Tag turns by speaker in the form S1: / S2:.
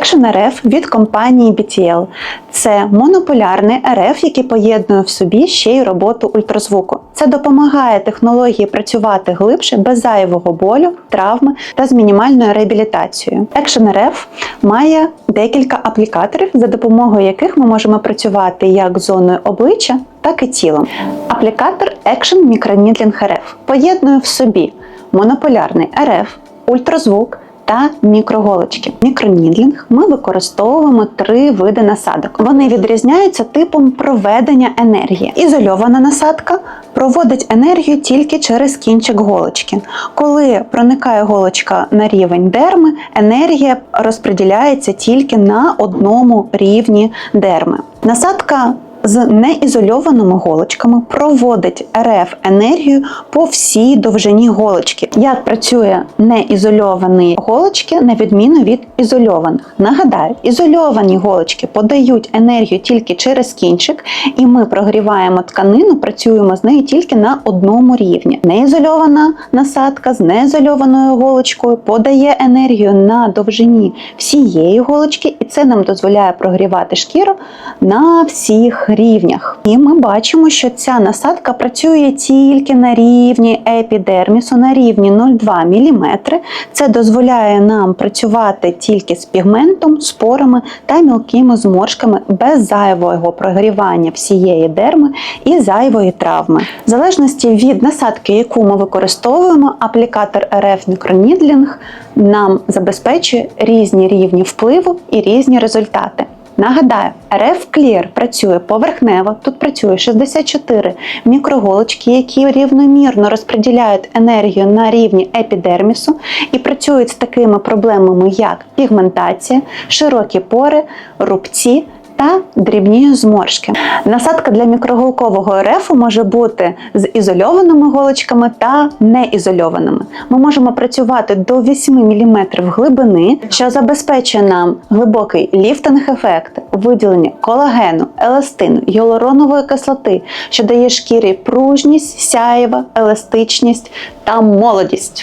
S1: Action RF від компанії BTL. Це монополярний РФ, який поєднує в собі ще й роботу ультразвуку. Це допомагає технології працювати глибше, без зайвого болю, травми та з мінімальною реабілітацією. Action RF має декілька аплікаторів, за допомогою яких ми можемо працювати як зоною обличчя, так і тілом. Аплікатор Action Microneedling RF поєднує в собі монополярний РФ, ультразвук та мікроголочки. Мікронідлінг ми використовуємо три види насадок. Вони відрізняються типом проведення енергії. Ізольована насадка проводить енергію тільки через кінчик голочки. Коли проникає голочка на рівень дерми, енергія розподіляється тільки на одному рівні дерми. Насадка з неізольованими голочками проводить РФ енергію по всій довжині голочки. Як працює неізольовані голочки на відміну від ізольованих? Нагадаю, ізольовані голочки подають енергію тільки через кінчик, і ми прогріваємо тканину, працюємо з нею тільки на одному рівні. Неізольована насадка з неізольованою голочкою подає енергію на довжині всієї голочки, і це нам дозволяє прогрівати шкіру на всіх рівнях. І ми бачимо, що ця насадка працює тільки на рівні епідермісу, на рівні 0,2 мм. Це дозволяє нам працювати тільки з пігментом, спорами та мілкими зморшками без зайвого прогрівання всієї дерми і зайвої травми. В залежності від насадки, яку ми використовуємо, аплікатор RF Microneedling нам забезпечує різні рівні впливу і різні результати. Нагадаю, РФ Clear працює поверхнево, тут працює 64 мікроголочки, які рівномірно розподіляють енергію на рівні епідермісу і працюють з такими проблемами, як пігментація, широкі пори, рубці. Та дрібні зморшки. Насадка для мікроголкового РФ може бути з ізольованими голочками та неізольованими. Ми можемо працювати до 8 мм глибини, що забезпечує нам глибокий ліфтинг-ефект, виділення колагену, еластину, гіалуронової кислоти, що дає шкірі пружність, сяєва, еластичність та молодість.